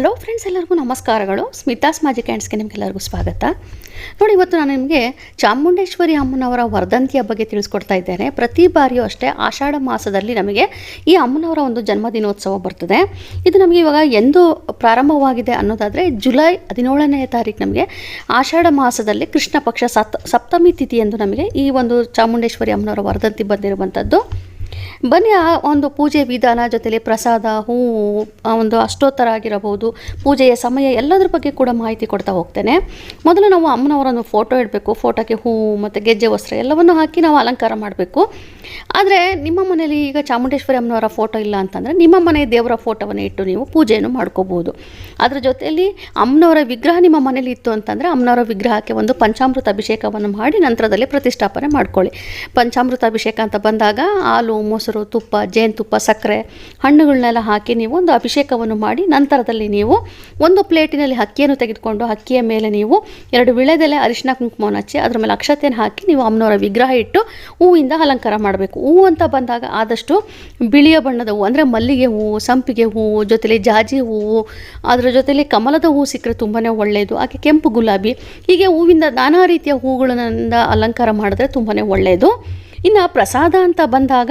Hello friends ಎಲ್ಲರಿಗೂ ನಮಸ್ಕಾರಗಳು. Smitha's magic ಕ್ಯಾಂಡ್ಸ್ಗೆ ನಿಮಗೆಲ್ಲರಿಗೂ ಸ್ವಾಗತ. ನೋಡಿ, ಇವತ್ತು ನಾನು ನಿಮಗೆ ಚಾಮುಂಡೇಶ್ವರಿ ಅಮ್ಮನವರ ವರ್ಧಂತಿಯ ಬಗ್ಗೆ ತಿಳಿಸ್ಕೊಡ್ತಾ ಇದ್ದೇನೆ. ಪ್ರತಿ ಬಾರಿಯೂ ಅಷ್ಟೇ ಆಷಾಢ ಮಾಸದಲ್ಲಿ ನಮಗೆ ಈ ಅಮ್ಮನವರ ಒಂದು ಜನ್ಮದಿನೋತ್ಸವ ಬರ್ತದೆ. ಇದು ನಮಗೆ ಇವಾಗ ಎಂದು ಪ್ರಾರಂಭವಾಗಿದೆ ಅನ್ನೋದಾದರೆ ಜುಲೈ ಹದಿನೇಳನೇ ತಾರೀಕು ನಮಗೆ ಆಷಾಢ ಮಾಸದಲ್ಲಿ ಕೃಷ್ಣ ಪಕ್ಷ ಸಪ್ತಮಿ ತಿಥಿ ಎಂದು ನಮಗೆ ಈ ಒಂದು ಚಾಮುಂಡೇಶ್ವರಿ ಅಮ್ಮನವರ ವರ್ಧಂತಿ ಬಂದಿರುವಂಥದ್ದು. ಬನ್ನಿ, ಆ ಒಂದು ಪೂಜೆ ವಿಧಾನ ಜೊತೆಲಿ ಪ್ರಸಾದ ಹೂವು ಒಂದು ಅಷ್ಟೋತ್ತರ ಆಗಿರಬಹುದು, ಪೂಜೆಯ ಸಮಯ ಎಲ್ಲದರ ಬಗ್ಗೆ ಕೂಡ ಮಾಹಿತಿ ಕೊಡ್ತಾ ಹೋಗ್ತೇನೆ. ಮೊದಲು ನಾವು ಅಮ್ಮನವರನ್ನು ಫೋಟೋ ಇಡಬೇಕು ಫೋಟೋಕ್ಕೆ ಹೂವು ಮತ್ತು ಗೆಜ್ಜೆ, ವಸ್ತ್ರ ಎಲ್ಲವನ್ನು ಹಾಕಿ ನಾವು ಅಲಂಕಾರ ಮಾಡಬೇಕು. ಆದರೆ ನಿಮ್ಮ ಮನೇಲಿ ಈಗ ಚಾಮುಂಡೇಶ್ವರಿ ಅಮ್ಮನವರ ಫೋಟೋ ಇಲ್ಲ ಅಂತಂದರೆ ನಿಮ್ಮ ಮನೆಯ ದೇವರ ಫೋಟೋವನ್ನು ಇಟ್ಟು ನೀವು ಪೂಜೆಯನ್ನು ಮಾಡ್ಕೋಬೋದು ಅದರ ಜೊತೆಯಲ್ಲಿ ಅಮ್ಮನವರ ವಿಗ್ರಹ ನಿಮ್ಮ ಮನೇಲಿ ಇತ್ತು ಅಂತಂದರೆ ಅಮ್ಮನವರ ವಿಗ್ರಹಕ್ಕೆ ಒಂದು ಪಂಚಾಮೃತ ಅಭಿಷೇಕವನ್ನು ಮಾಡಿ ನಂತರದಲ್ಲಿ ಪ್ರತಿಷ್ಠಾಪನೆ ಮಾಡ್ಕೊಳ್ಳಿ. ಪಂಚಾಮೃತ ಅಭಿಷೇಕ ಅಂತ ಬಂದಾಗ ಹಾಲು, ಮೊಸರು ತುಪ್ಪ ಜೇನುತುಪ್ಪ ಸಕ್ಕರೆ ಹಣ್ಣುಗಳನ್ನೆಲ್ಲ ಹಾಕಿ ನೀವು ಒಂದು ಅಭಿಷೇಕವನ್ನು ಮಾಡಿ ನಂತರದಲ್ಲಿ ನೀವು ಒಂದು ಪ್ಲೇಟಿನಲ್ಲಿ ಅಕ್ಕಿಯನ್ನು ತೆಗೆದುಕೊಂಡು ಅಕ್ಕಿಯ ಮೇಲೆ ನೀವು ಎರಡು ವಿಳೆದೆಲೆ ಅರಿಶಿನ ಕುಂಕುಮವನ್ನು ಹಚ್ಚಿ ಅದರ ಮೇಲೆ ಅಕ್ಷತೆಯನ್ನು ಹಾಕಿ ನೀವು ಅಮ್ಮನವರ ವಿಗ್ರಹ ಇಟ್ಟು ಹೂವಿಂದ ಅಲಂಕಾರ ಮಾಡಬೇಕು. ಹೂವು ಅಂತ ಬಂದಾಗ ಆದಷ್ಟು ಬಿಳಿಯ ಬಣ್ಣದ ಹೂವು ಅಂದರೆ ಮಲ್ಲಿಗೆ ಹೂವು ಸಂಪಿಗೆ ಹೂವು ಜೊತೆಲಿ ಜಾಜಿ ಹೂವು ಅದರ ಜೊತೆಲಿ ಕಮಲದ ಹೂವು ಸಿಕ್ಕರೆ ತುಂಬಾ ಒಳ್ಳೆಯದು ಹಾಗೆ ಕೆಂಪು ಗುಲಾಬಿ, ಹೀಗೆ ಹೂವಿಂದ ನಾನಾ ರೀತಿಯ ಹೂಗಳಿಂದ ಅಲಂಕಾರ ಮಾಡಿದ್ರೆ ತುಂಬಾ ಒಳ್ಳೆಯದು ಇನ್ನು ಪ್ರಸಾದ ಅಂತ ಬಂದಾಗ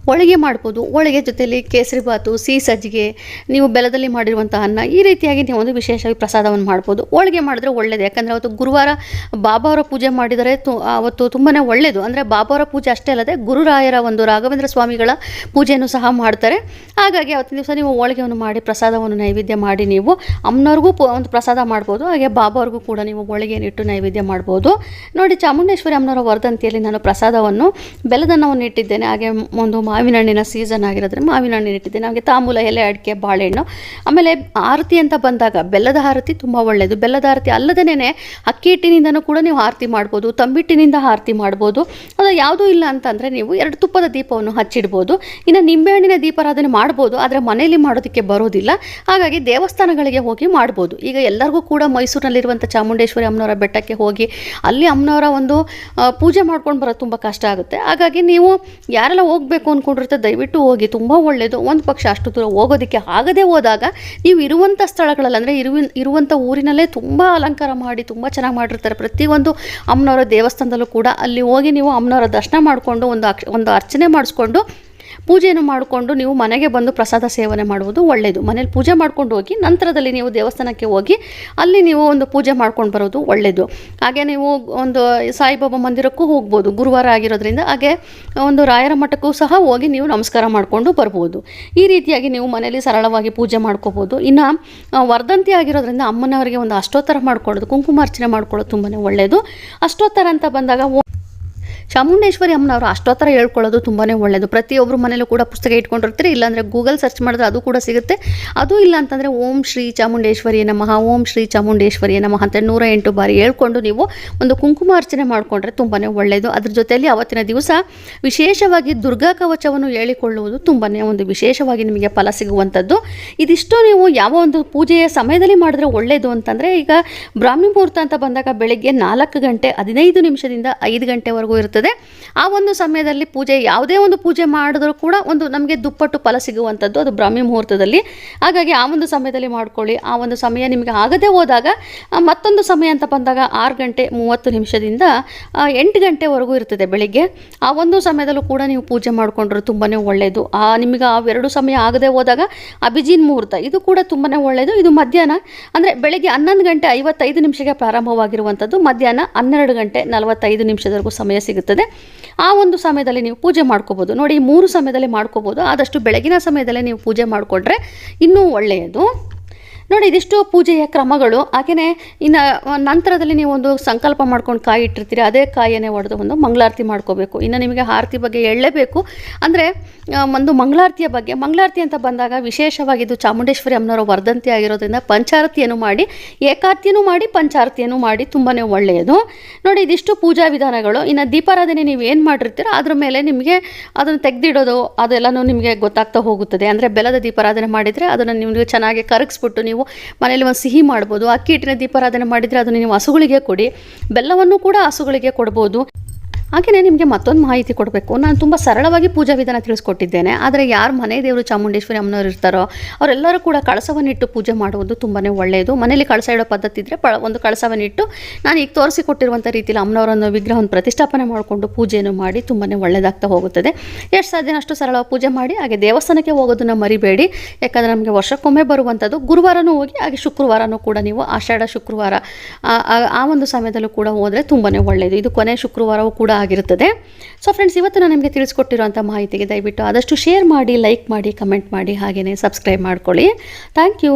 ಹೋಳಿಗೆ ಮಾಡ್ಬೋದು. ಹೋಳಿಗೆ ಜೊತೆಯಲ್ಲಿ ಕೇಸರಿ ಬಾತು ಸಿಹಿ ಸಜ್ಜಿಗೆ ನೀವು ಬೆಲದಲ್ಲಿ ಮಾಡಿರುವಂಥ ಅನ್ನ ಈ ರೀತಿಯಾಗಿ ನೀವು ಒಂದು ವಿಶೇಷವಾಗಿ ಪ್ರಸಾದವನ್ನು ಮಾಡ್ಬೋದು. ಹೋಳಿಗೆ ಮಾಡಿದ್ರೆ ಒಳ್ಳೆಯದು ಯಾಕಂದರೆ ಅವತ್ತು ಗುರುವಾರ ಬಾಬಾ ಅವರ ಪೂಜೆ ಮಾಡಿದರೆ ತು ಅವತ್ತು ತುಂಬಾ ಒಳ್ಳೆಯದು ಅಂದರೆ ಬಾಬಾವರ ಪೂಜೆ ಅಷ್ಟೇ ಅಲ್ಲದೆ ಗುರುರಾಯರ ಒಂದು ರಾಘವೇಂದ್ರ ಸ್ವಾಮಿಗಳ ಪೂಜೆಯನ್ನು ಸಹ ಮಾಡ್ತಾರೆ. ಹಾಗಾಗಿ ಅವತ್ತಿನ ದಿವಸ ನೀವು ಹೋಳಿಗೆಯನ್ನು ಮಾಡಿ ಪ್ರಸಾದವನ್ನು ನೈವೇದ್ಯ ಮಾಡಿ ನೀವು ಅಮ್ಮನವ್ರಿಗೂ ಒಂದು ಪ್ರಸಾದ ಮಾಡ್ಬೋದು. ಹಾಗೆ ಬಾಬಾವರಿಗೂ ಕೂಡ ನೀವು ಹೋಳಿಗೆಯನ್ನು ಇಟ್ಟು ನೈವೇದ್ಯ ಮಾಡ್ಬೋದು. ನೋಡಿ ಚಾಮುಂಡೇಶ್ವರಿ ಅಮ್ಮನವರ ವರ್ಧಂತಿಯಲ್ಲಿ ನಾನು ಪ್ರಸಾದವನ್ನು ಬೆಲದನ್ನವನ್ನು ಇಟ್ಟಿದ್ದೇನೆ. ಹಾಗೆ ಒಂದು ಮಾವಿನ ಹಣ್ಣಿನ ಸೀಸನ್ ಆಗಿರೋದ್ರೆ ಮಾವಿನ ಹಣ್ಣಿನ ಇಟ್ಟಿದ್ದೆ ನಮಗೆ ತಾಂಬೂಲ ಎಲೆ, ಅಡಿಕೆ, ಬಾಳೆಹಣ್ಣು, ಆಮೇಲೆ ಆರತಿ ಅಂತ ಬಂದಾಗ ಬೆಲ್ಲದ ಆರತಿ ತುಂಬ ಒಳ್ಳೆಯದು ಬೆಲ್ಲದ ಆರತಿ ಅಲ್ಲದೇನೆ ಅಕ್ಕಿ ಹಿಟ್ಟಿನಿಂದನೂ ಕೂಡ ನೀವು ಆರತಿ ಮಾಡ್ಬೋದು, ತಂಬಿಟ್ಟಿನಿಂದ ಆರತಿ ಮಾಡ್ಬೋದು. ಅದು ಯಾವುದೂ ಇಲ್ಲ ಅಂತಂದರೆ ನೀವು ಎರಡು ತುಪ್ಪದ ದೀಪವನ್ನು ಹಚ್ಚಿಡ್ಬೋದು. ಇನ್ನು ನಿಂಬೆಹಣ್ಣಿನ ದೀಪಾರಾಧನೆ ಮಾಡ್ಬೋದು, ಆದರೆ ಮನೆಯಲ್ಲಿ ಮಾಡೋದಕ್ಕೆ ಬರೋದಿಲ್ಲ. ಹಾಗಾಗಿ ದೇವಸ್ಥಾನಗಳಿಗೆ ಹೋಗಿ ಮಾಡ್ಬೋದು. ಈಗ ಎಲ್ಲರಿಗೂ ಕೂಡ ಮೈಸೂರಿನಲ್ಲಿರುವಂಥ ಚಾಮುಂಡೇಶ್ವರಿ ಅಮ್ಮನವರ ಬೆಟ್ಟಕ್ಕೆ ಹೋಗಿ ಅಲ್ಲಿ ಅಮ್ಮನವರ ಒಂದು ಪೂಜೆ ಮಾಡ್ಕೊಂಡು ಬರೋದು ತುಂಬ ಕಷ್ಟ ಆಗುತ್ತೆ. ಹಾಗಾಗಿ ನೀವು ಯಾರೆಲ್ಲ ಹೋಗಬೇಕು ಅಂದ್ಕೊಂಡಿರುತ್ತೆ ದಯವಿಟ್ಟು ಹೋಗಿ. ತುಂಬ ಒಳ್ಳೆಯದು ಒಂದು ಪಕ್ಷ ಅಷ್ಟು ದೂರ ಹೋಗೋದಕ್ಕೆ ಆಗದೆ ಹೋದಾಗ ನೀವು ಇರುವಂಥ ಸ್ಥಳಗಳಲ್ಲಿ, ಅಂದರೆ ಇರುವಿನ ಇರುವಂಥ ಊರಿನಲ್ಲೇ ತುಂಬ ಅಲಂಕಾರ ಮಾಡಿ, ತುಂಬ ಚೆನ್ನಾಗಿ ಮಾಡಿರ್ತಾರೆ. ಪ್ರತಿಯೊಂದು ಅಮ್ಮನವರ ದೇವಸ್ಥಾನದಲ್ಲೂ ಕೂಡ ಅಲ್ಲಿ ಹೋಗಿ ನೀವು ಅಮ್ಮನವರ ದರ್ಶನ ಮಾಡಿಕೊಂಡು, ಒಂದು ಅಕ್ಷ, ಒಂದು ಅರ್ಚನೆ ಮಾಡಿಸ್ಕೊಂಡು ಪೂಜೆಯನ್ನು ಮಾಡಿಕೊಂಡು ನೀವು ಮನೆಗೆ ಬಂದು ಪ್ರಸಾದ ಸೇವನೆ ಮಾಡುವುದು ಒಳ್ಳೆಯದು. ಮನೇಲಿ ಪೂಜೆ ಮಾಡ್ಕೊಂಡು ಹೋಗಿ ನಂತರದಲ್ಲಿ ನೀವು ದೇವಸ್ಥಾನಕ್ಕೆ ಹೋಗಿ ಅಲ್ಲಿ ನೀವು ಒಂದು ಪೂಜೆ ಮಾಡ್ಕೊಂಡು ಬರೋದು ಒಳ್ಳೆಯದು. ಹಾಗೆ ನೀವು ಒಂದು ಸಾಯಿಬಾಬಾ ಮಂದಿರಕ್ಕೂ ಹೋಗ್ಬೋದು. ಗುರುವಾರ ಆಗಿರೋದ್ರಿಂದ ಹಾಗೆ ಒಂದು ರಾಯರ ಮಠಕ್ಕೂ ಸಹ ಹೋಗಿ ನೀವು ನಮಸ್ಕಾರ ಮಾಡಿಕೊಂಡು ಬರ್ಬೋದು. ಈ ರೀತಿಯಾಗಿ ನೀವು ಮನೆಯಲ್ಲಿ ಸರಳವಾಗಿ ಪೂಜೆ ಮಾಡ್ಕೋಬೋದು. ಇನ್ನು ವರ್ಧಂತಿ ಆಗಿರೋದ್ರಿಂದ ಅಮ್ಮನವರಿಗೆ ಒಂದು ಅಷ್ಟೋತ್ತರ ಮಾಡ್ಕೊಳ್ಳೋದು, ಕುಂಕುಮಾರ್ಚನೆ ಮಾಡ್ಕೊಳ್ಳೋದು ತುಂಬಾ ಒಳ್ಳೆಯದು. ಅಷ್ಟೋತ್ತರ ಅಂತ ಬಂದಾಗ ಚಾಮುಂಡೇಶ್ವರಿ ಅಮ್ಮನವರು ಅಷ್ಟೋತ್ತರ ಹೇಳ್ಕೊಳ್ಳೋದು ತುಂಬಾ ಒಳ್ಳೆಯದು ಪ್ರತಿಯೊಬ್ಬರು ಮನೇಲೂ ಕೂಡ ಪುಸ್ತಕ ಇಟ್ಕೊಂಡಿರ್ತೀರಿ, ಇಲ್ಲಾಂದರೆ ಗೂಗಲ್ ಸರ್ಚ್ ಮಾಡಿದ್ರೆ ಅದು ಕೂಡ ಸಿಗುತ್ತೆ. ಅದು ಇಲ್ಲ ಅಂತಂದರೆ ಓಂ ಶ್ರೀ ಚಾಮುಂಡೇಶ್ವರಿ ನಮಃ, ಓಂ ಶ್ರೀ ಚಾಮುಂಡೇಶ್ವರಿ ನಮಃ ಅಂತ ನೂರ ಎಂಟು ಬಾರಿ ಹೇಳ್ಕೊಂಡು ನೀವು ಒಂದು ಕುಂಕುಮಾರ್ಚನೆ ಮಾಡಿಕೊಂಡ್ರೆ ತುಂಬಾ ಒಳ್ಳೆಯದು ಅದ್ರ ಜೊತೆಯಲ್ಲಿ ಅವತ್ತಿನ ದಿವಸ ವಿಶೇಷವಾಗಿ ದುರ್ಗಾ ಕವಚವನ್ನು ಹೇಳಿಕೊಳ್ಳುವುದು ತುಂಬಾ ಒಂದು ವಿಶೇಷವಾಗಿ ನಿಮಗೆ ಫಲ ಸಿಗುವಂಥದ್ದು. ಇದಿಷ್ಟು ನೀವು ಯಾವ ಒಂದು ಪೂಜೆಯ ಸಮಯದಲ್ಲಿ ಮಾಡಿದ್ರೆ ಒಳ್ಳೆಯದು ಅಂತಂದರೆ ಈಗ ಬ್ರಾಹ್ಮಿ ಮುಹೂರ್ತ ಅಂತ ಬಂದಾಗ ಬೆಳಗ್ಗೆ ನಾಲ್ಕು ಗಂಟೆ ಹದಿನೈದು ನಿಮಿಷದಿಂದ ಐದು ಗಂಟೆವರೆಗೂ ಇರ್ತದೆ ಆ ಒಂದು ಸಮಯದಲ್ಲಿ ಪೂಜೆ, ಯಾವುದೇ ಒಂದು ಪೂಜೆ ಮಾಡಿದ್ರೂ ಕೂಡ ಒಂದು ನಮಗೆ ದುಪ್ಪಟ್ಟು ಫಲ ಸಿಗುವಂಥದ್ದು ಅದು ಬ್ರಾಹ್ಮಿ ಮುಹೂರ್ತದಲ್ಲಿ. ಹಾಗಾಗಿ ಆ ಒಂದು ಸಮಯದಲ್ಲಿ ಮಾಡ್ಕೊಳ್ಳಿ. ಆ ಒಂದು ಸಮಯ ನಿಮಗೆ ಆಗದೆ ಹೋದಾಗ ಮತ್ತೊಂದು ಸಮಯ ಅಂತ ಬಂದಾಗ ಆರು ಗಂಟೆ ಮೂವತ್ತು ನಿಮಿಷದಿಂದ ಎಂಟು ಗಂಟೆವರೆಗೂ ಇರ್ತದೆ ಬೆಳಿಗ್ಗೆ. ಆ ಒಂದು ಸಮಯದಲ್ಲೂ ಕೂಡ ನೀವು ಪೂಜೆ ಮಾಡಿಕೊಂಡ್ರೆ ತುಂಬಾ ಒಳ್ಳೆಯದು ಆ ನಿಮಗೆ ಆ ಸಮಯ ಆಗದೆ ಹೋದಾಗ ಅಭಿಜಿನ್ ಮುಹೂರ್ತ, ಇದು ಕೂಡ ತುಂಬಾ ಒಳ್ಳೆಯದು ಇದು ಮಧ್ಯಾಹ್ನ, ಅಂದರೆ ಬೆಳಿಗ್ಗೆ ಹನ್ನೊಂದು ಗಂಟೆ ಐವತ್ತೈದು ನಿಮಿಷಕ್ಕೆ ಪ್ರಾರಂಭವಾಗಿರುವಂಥದ್ದು. ಮಧ್ಯಾಹ್ನ ಹನ್ನೆರಡು ಗಂಟೆ ನಲವತ್ತೈದು ನಿಮಿಷದವರೆಗೂ ಸಮಯ ಸಿಗುತ್ತದೆ ಆ ಒಂದು ಸಮಯದಲ್ಲಿ ನೀವು ಪೂಜೆ ಮಾಡ್ಕೋಬೋದು. ನೋಡಿ ಮೂರು ಸಮಯದಲ್ಲಿ ಮಾಡ್ಕೋಬೋದು. ಆದಷ್ಟು ಬೆಳಗಿನ ಸಮಯದಲ್ಲೇ ನೀವು ಪೂಜೆ ಮಾಡಿಕೊಂಡ್ರೆ ಇನ್ನೂ ಒಳ್ಳೆಯದು. ನೋಡಿ, ಇದಿಷ್ಟು ಪೂಜೆಯ ಕ್ರಮಗಳು. ಹಾಗೆಯೇ ಇನ್ನು ನಂತರದಲ್ಲಿ ನೀವು ಒಂದು ಸಂಕಲ್ಪ ಮಾಡ್ಕೊಂಡು ಕಾಯಿ ಇಟ್ಟಿರ್ತೀರಿ. ಅದೇ ಕಾಯಿಯನ್ನೇ ಒಡೆದು ಒಂದು ಮಂಗಳಾರತಿ ಮಾಡ್ಕೋಬೇಕು. ಇನ್ನು ನಿಮಗೆ ಆರತಿ ಬಗ್ಗೆ ಹೇಳಲೇಬೇಕು. ಅಂದರೆ ಒಂದು ಮಂಗಳಾರತಿಯ ಬಗ್ಗೆ. ಮಂಗಳಾರತಿ ಅಂತ ಬಂದಾಗ ವಿಶೇಷವಾಗಿ ಇದು ಚಾಮುಂಡೇಶ್ವರಿ ಅಮ್ಮನವರ ವರ್ಧಂತಿ ಆಗಿರೋದ್ರಿಂದ ಪಂಚಾರತಿಯನ್ನು ಮಾಡಿ, ಏಕಾರತಿಯನ್ನು ಮಾಡಿ, ಪಂಚಾರತಿಯನ್ನು ಮಾಡಿ ತುಂಬಾ ಒಳ್ಳೆಯದು. ನೋಡಿ, ಇದಿಷ್ಟು ಪೂಜಾ ವಿಧಾನಗಳು. ಇನ್ನು ದೀಪಾರಾಧನೆ ನೀವು ಏನು ಮಾಡಿರ್ತೀರೋ ಅದ್ರ ಮೇಲೆ ನಿಮಗೆ ಅದನ್ನು ತೆಗೆದಿಡೋದು, ಅದೆಲ್ಲನೂ ನಿಮಗೆ ಗೊತ್ತಾಗ್ತಾ ಹೋಗುತ್ತದೆ. ಅಂದರೆ ಬೆಲ್ಲದ ದೀಪಾರಾಧನೆ ಮಾಡಿದರೆ ಅದನ್ನು ನಿಮಗೆ ಚೆನ್ನಾಗಿ ಕರಗಿಸ್ಬಿಟ್ಟು ನೀವು ಮನೇಲಿ ಒಂದು ಸಿಹಿ ಮಾಡ್ಬೋದು. ಅಕ್ಕಿ ಹಿಟ್ಟಿನ ದೀಪಾರಾಧನೆ ಮಾಡಿದರೆ ಅದನ್ನು ನೀವು ಹಸುಗಳಿಗೆ ಕೊಡಿ. ಬೆಲ್ಲವನ್ನು ಕೂಡ ಹಸುಗಳಿಗೆ ಕೊಡ್ಬೋದು. ಹಾಗೆಯೇ ನಿಮಗೆ ಮತ್ತೊಂದು ಮಾಹಿತಿ ಕೊಡಬೇಕು. ನಾನು ತುಂಬ ಸರಳವಾಗಿ ಪೂಜಾ ವಿಧಾನ ತಿಳಿಸ್ಕೊಟ್ಟಿದ್ದೇನೆ. ಆದರೆ ಯಾರು ಮನೆ ದೇವರು ಚಾಮುಂಡೇಶ್ವರಿ ಅಮ್ಮನವರು ಇರ್ತಾರೋ, ಅವರೆಲ್ಲರೂ ಕೂಡ ಕಳಸವನ್ನಿಟ್ಟು ಪೂಜೆ ಮಾಡುವುದು ತುಂಬಾ ಒಳ್ಳೆಯದು. ಮನೇಲಿ ಕಳಸ ಇಡೋ ಪದ್ಧತಿ ಇದ್ದರೆ ಒಂದು ಕಳಸವನ್ನಿಟ್ಟು ನಾನು ಈಗ ತೋರಿಸಿಕೊಟ್ಟಿರುವಂಥ ರೀತಿಯಲ್ಲಿ ಅಮ್ಮನವರನ್ನು ವಿಗ್ರಹವನ್ನು ಪ್ರತಿಷ್ಠಾಪನೆ ಮಾಡಿಕೊಂಡು ಪೂಜೆಯನ್ನು ಮಾಡಿ ತುಂಬಾ ಒಳ್ಳೆಯದಾಗ್ತಾ ಹೋಗುತ್ತದೆ ಎಷ್ಟು ಸಾಧ್ಯನಷ್ಟು ಸರಳವಾಗಿ ಪೂಜೆ ಮಾಡಿ, ಹಾಗೆ ದೇವಸ್ಥಾನಕ್ಕೆ ಹೋಗೋದನ್ನು ಮರಿಬೇಡಿ. ಯಾಕಂದರೆ ನಮಗೆ ವರ್ಷಕ್ಕೊಮ್ಮೆ ಬರುವಂಥದ್ದು ಗುರುವಾರನೂ ಹೋಗಿ, ಹಾಗೆ ಶುಕ್ರವಾರನೂ ಕೂಡ ನೀವು ಆಷಾಢ, ಶುಕ್ರವಾರ, ಆ ಒಂದು ಸಮಯದಲ್ಲೂ ಕೂಡ ಹೋದರೆ ತುಂಬಾ ಒಳ್ಳೆಯದು. ಇದು ಕೊನೆ ಶುಕ್ರವಾರವೂ ಕೂಡ ಆಗಿರುತ್ತದೆ. ಸೊ ಫ್ರೆಂಡ್ಸ್ ಇವತ್ತು ನಾನು ನಿಮಗೆ ತಿಳಿಸ್ಕೊಟ್ಟಿರುವಂಥ ಮಾಹಿತಿಗೆ ದಯವಿಟ್ಟು ಆದಷ್ಟು ಶೇರ್ ಮಾಡಿ ಲೈಕ್ ಮಾಡಿ ಕಮೆಂಟ್ ಮಾಡಿ ಹಾಗೆಯೇ ಸಬ್ಸ್ಕ್ರೈಬ್ ಮಾಡ್ಕೊಳ್ಳಿ. Thank you